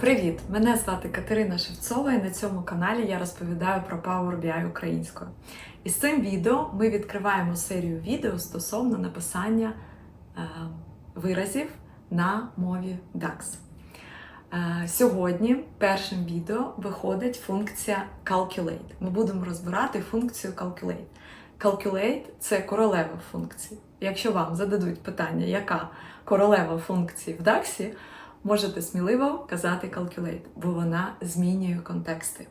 Привіт! Мене звати Катерина Шевцова, і на цьому каналі я розповідаю про Power BI українською. І з цим відео ми відкриваємо серію відео стосовно написання е, виразів на мові DAX. Е, сьогодні першим відео виходить функція Calculate. Ми будемо розбирати функцію Calculate. Calculate це королева функції. Якщо вам зададуть питання, яка королева функції в DAX, можете сміливо казати Calculate, бо вона змінює контексти.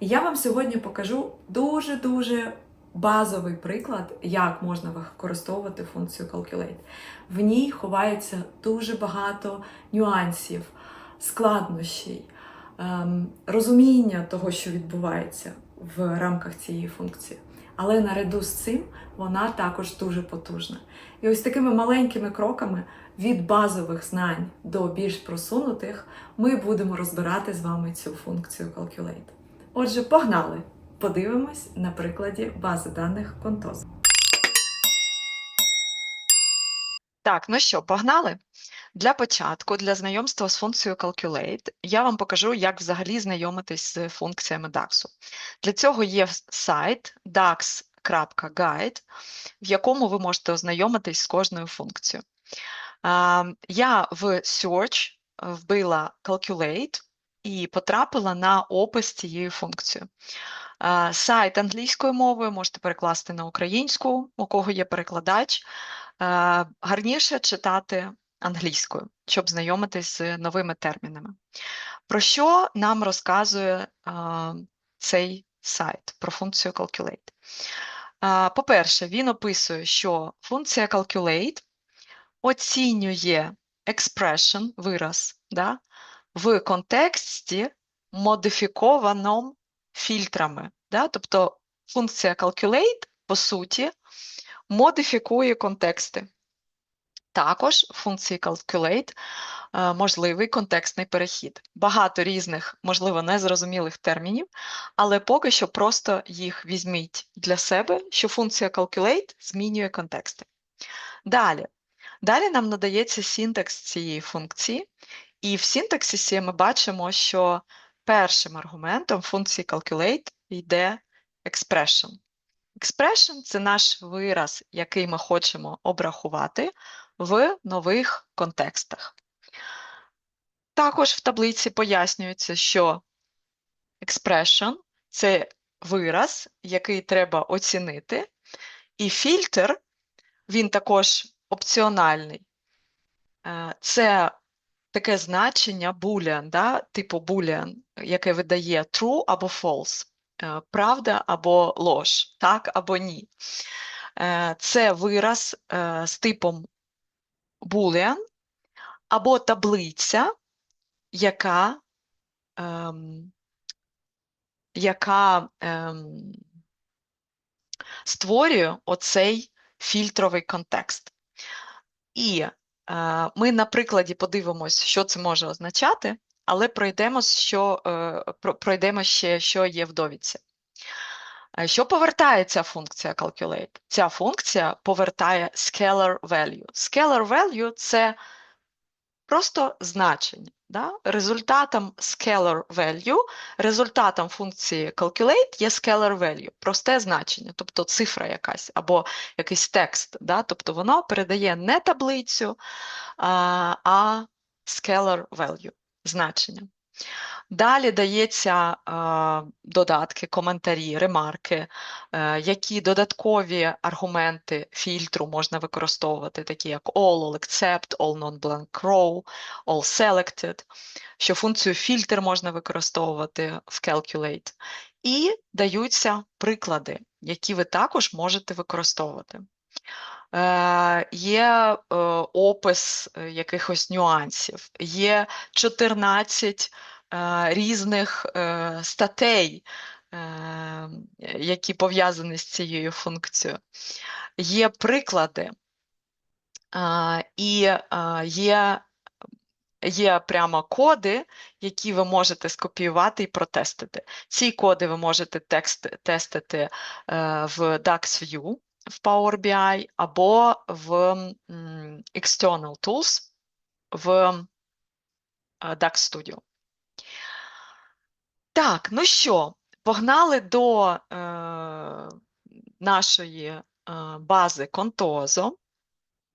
І я вам сьогодні покажу дуже-дуже базовий приклад, як можна використовувати функцію Calculate. В ній ховається дуже багато нюансів, складнощів, ем, розуміння того, що відбувається в рамках цієї функції. Але наряду з цим вона також дуже потужна. І ось такими маленькими кроками від базових знань до більш просунутих ми будемо розбирати з вами цю функцію Calculate. Отже, погнали! Подивимось на прикладі бази даних Contos. Так, ну що, погнали? Для початку, для знайомства з функцією Calculate, я вам покажу, як взагалі знайомитись з функціями DAX. Для цього є сайт dax.guide, в якому ви можете ознайомитись з кожною функцією. Я в Search вбила Calculate і потрапила на опис цієї функції. Сайт англійською мовою можете перекласти на українську, у кого є перекладач. Гарніше читати англійською, щоб знайомитись з новими термінами. Про що нам розказує е, цей сайт про функцію Calculate? По-перше, він описує, що функція Calculate оцінює expression, вираз, да, в контексті модифікованому фільтрами. Да? Тобто функція Calculate, по суті, модифікує контексти. Також в функції Calculate е, можливий контекстний перехід. Багато різних, можливо, незрозумілих термінів, але поки що просто їх візьміть для себе, що функція Calculate змінює контексти. Далі. Далі нам надається синтекс цієї функції, і в синтаксисі ми бачимо, що першим аргументом функції Calculate йде expression. Expression – це наш вираз, який ми хочемо обрахувати в нових контекстах. Також в таблиці пояснюється, що expression – це вираз, який треба оцінити, і фільтр, він також опціональний. Е, Це таке значення boolean, да, типу boolean, яке видає true або false е, правда або лож, так або ні. Е, Це вираз з типом boolean або таблиця, яка, ем, яка ем, створює оцей фільтровий контекст. І е, ми на прикладі подивимось, що це може означати, але пройдемо, що, е, пройдемо ще, що є в довідці. Що повертає ця функція Calculate? Ця функція повертає scalar value. Scalar value – це просто значення. Да? Результатом scalar value, результатом функції Calculate є scalar value, просте значення, тобто цифра якась або якийсь текст. Да? Тобто воно передає не таблицю, а scalar value значення. Далі дається е, додатки, коментарі, ремарки, е, які додаткові аргументи фільтру можна використовувати, такі як all, all except, all non-blank row, all selected, що функцію фільтр можна використовувати в Calculate. І даються приклади, які ви також можете використовувати. Е, Є опис якихось нюансів, є 14 е, різних е, статей, е, які пов'язані з цією функцією. Є приклади, е, і е, є, є прямо коди, які ви можете скопіювати і протестити. Ці коди ви можете текст, тестити е, в DAX-View в Power BI або в External Tools в е, DAX Studio. Так, ну що, погнали до е, нашої е, бази Contoso.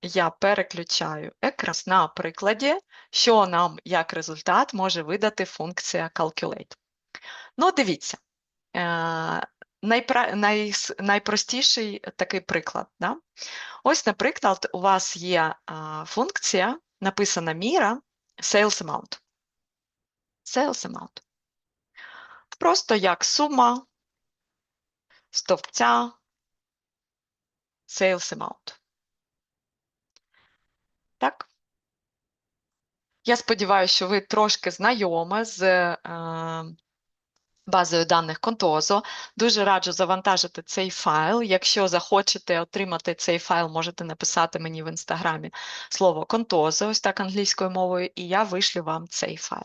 Я переключаю екран на прикладі, що нам як результат може видати функція Calculate. Ну, дивіться, е, найпра- найс- найпростіший такий приклад. Да? Ось, наприклад, у вас є а, функція, написана міра sales amount. Sales amount. Просто як сума стовпця sales amount. Так? Я сподіваюся, що ви трошки знайомі з е, базою даних Contoso. Дуже раджу завантажити цей файл. Якщо захочете отримати цей файл, можете написати мені в інстаграмі слово Contoso, ось так англійською мовою, і я вишлю вам цей файл.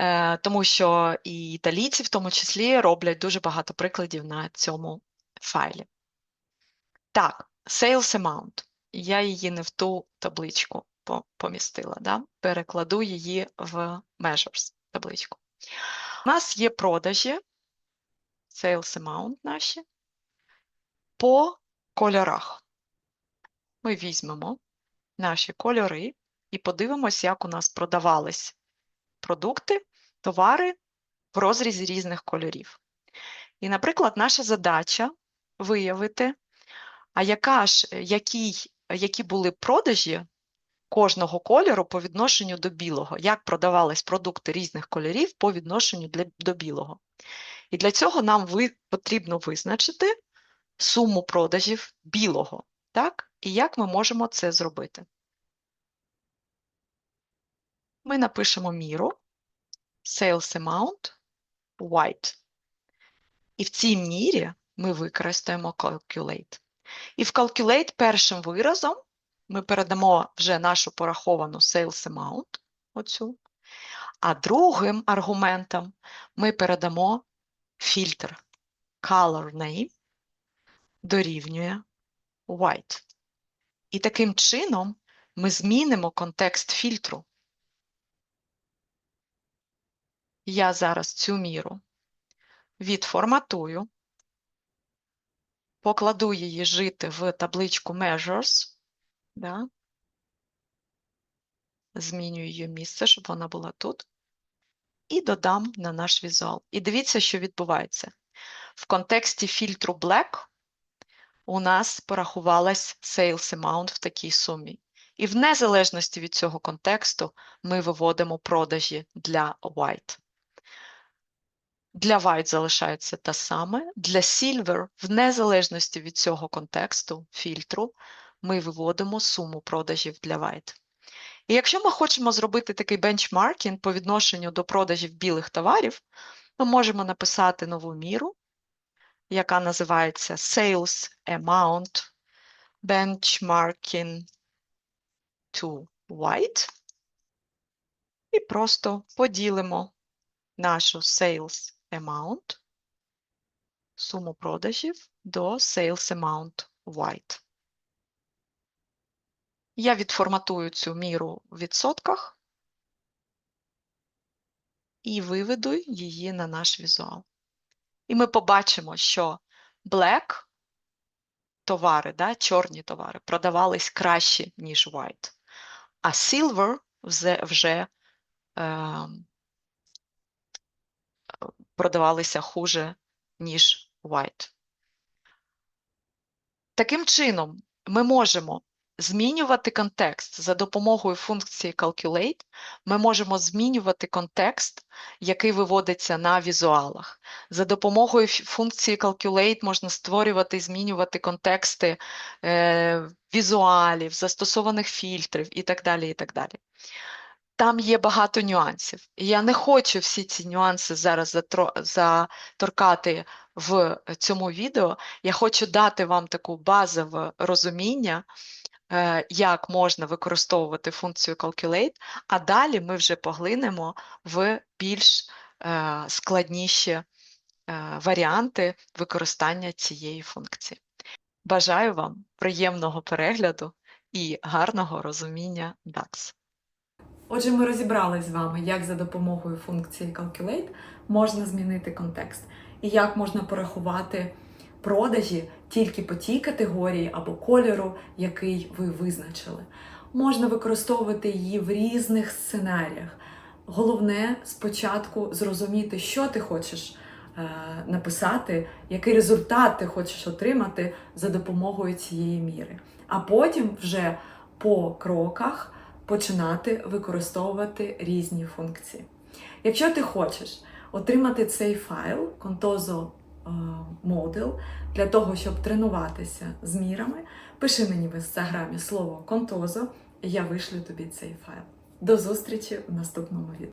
Е, Тому що і італійці в тому числі роблять дуже багато прикладів на цьому файлі. Так, sales amount. Я її не в ту табличку помістила. Да? Перекладу її в measures табличку. У нас є продажі, sales amount наші, по кольорах. Ми візьмемо наші кольори і подивимось, як у нас продавались продукти, товари в розрізі різних кольорів. І, наприклад, наша задача виявити, а яка ж, який, які були продажі кожного кольору по відношенню до білого, як продавались продукти різних кольорів по відношенню для, до білого. І для цього нам ви, потрібно визначити суму продажів білого. Так? І як ми можемо це зробити? Ми напишемо міру sales amount white. І в цій мірі ми використаємо calculate. І в calculate першим виразом ми передамо вже нашу пораховану sales amount, оцю, а другим аргументом ми передамо фільтр color name дорівнює white. І таким чином ми змінимо контекст фільтру. Я зараз цю міру відформатую, покладу її жити в табличку Measures, да? змінюю її місце, щоб вона була тут, і додам на наш візуал. І дивіться, що відбувається. В контексті фільтру Black у нас порахувалась sales amount в такій сумі. І в незалежності від цього контексту ми виводимо продажі для white. Для white залишається та саме. Для silver, в незалежності від цього контексту, фільтру, ми виводимо суму продажів для white. І якщо ми хочемо зробити такий бенчмаркінг по відношенню до продажів білих товарів, ми можемо написати нову міру, яка називається Sales Amount Benchmarking to White. І просто поділимо нашу sales amount, суму продажів до sales amount white. Я відформатую цю міру в відсотках і виведу її на наш візуал. І ми побачимо, що black товари, да, чорні товари, продавались краще, ніж white, а silver вже, вже е, продавалися хуже, ніж white. Таким чином, ми можемо змінювати контекст за допомогою функції Calculate. Ми можемо змінювати контекст, який виводиться на візуалах. За допомогою функції Calculate можна створювати і змінювати контексти е, візуалів, застосованих фільтрів і так далі. і так далі. Там є багато нюансів. І я не хочу всі ці нюанси зараз заторкати в цьому відео. Я хочу дати вам таку базове розуміння, е, як можна використовувати функцію Calculate, а далі ми вже поглинемо в більш е, складніші е, варіанти використання цієї функції. Бажаю вам приємного перегляду і гарного розуміння DAX. Отже, ми розібрали з вами, як за допомогою функції Calculate можна змінити контекст і як можна порахувати продажі тільки по тій категорії або кольору, який ви визначили. Можна використовувати її в різних сценаріях. Головне спочатку зрозуміти, що ти хочеш е, написати, який результат ти хочеш отримати за допомогою цієї міри. А потім вже по кроках починати використовувати різні функції. Якщо ти хочеш отримати цей файл Contoso е, Model для того, щоб тренуватися з мірами, пиши мені в інстаграмі слово Contoso, і я вишлю тобі цей файл. До зустрічі в наступному відео.